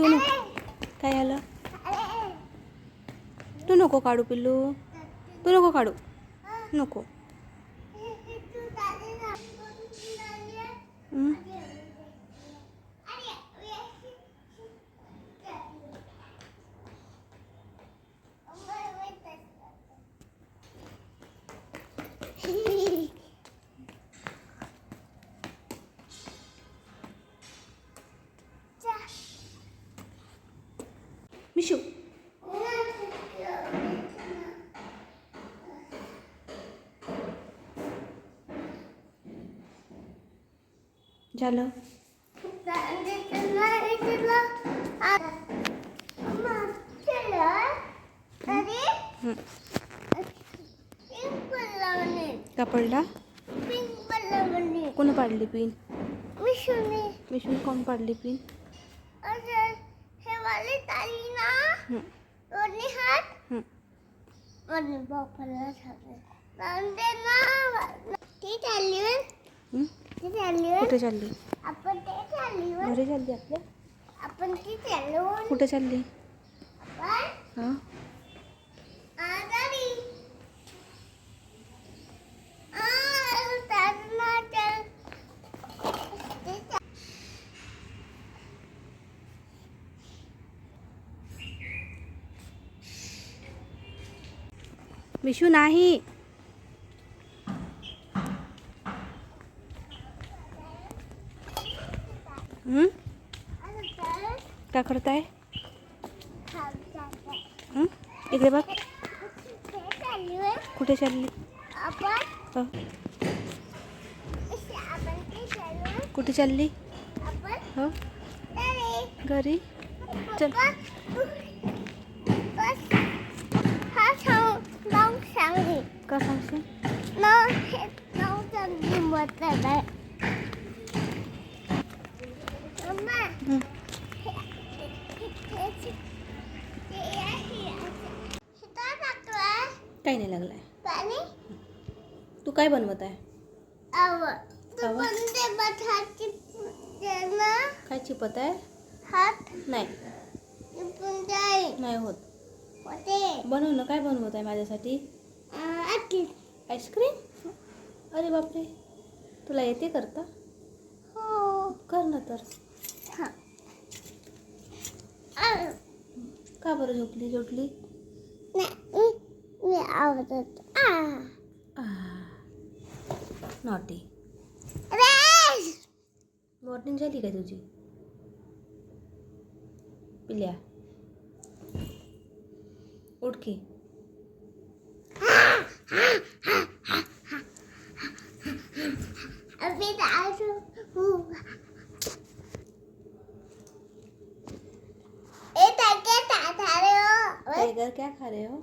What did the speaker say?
तू नको काय झालं तू नको काढू पिल्लू तू नको काढू नको हं? मिशू. झालं. का पडला कोण पाडली पिन? मिशून. कोण पाडली पिन? हं. हं. हं? कुठे चालली? आपण ते चालली वर. घरी चालली आपल्या आपण ती चाललो. कुठे चालली? आपण हां? मिशू नाही. काय करत आहे इकडे बघ. कुठे चालली? कुठे चालली? घरी? चल बस हा सांग नाव सांगे का सांगशील नाव हे नाव सांगे म्हटलं आहे मम्मा हं. हे- हे- हे- हे आहे. शिता टाकलाय काही नाही लागलाय. पाणी? तू काय बनवत आहे? काय चिपत आहे? हात? नाही. नाही होत. होते बनव ना काय बनवत आहे माझ्यासाठी? आती आईस्क्रीम? अरे बापरे. तुला येते करता? हो. कर ना तर. हा. का बरं झोपली झोपली? मी आवडत आ. नॉटी. मॉर्निंग झाली काय तुझी? पिल्या. उडकी टाइगर क्या खा रहे हो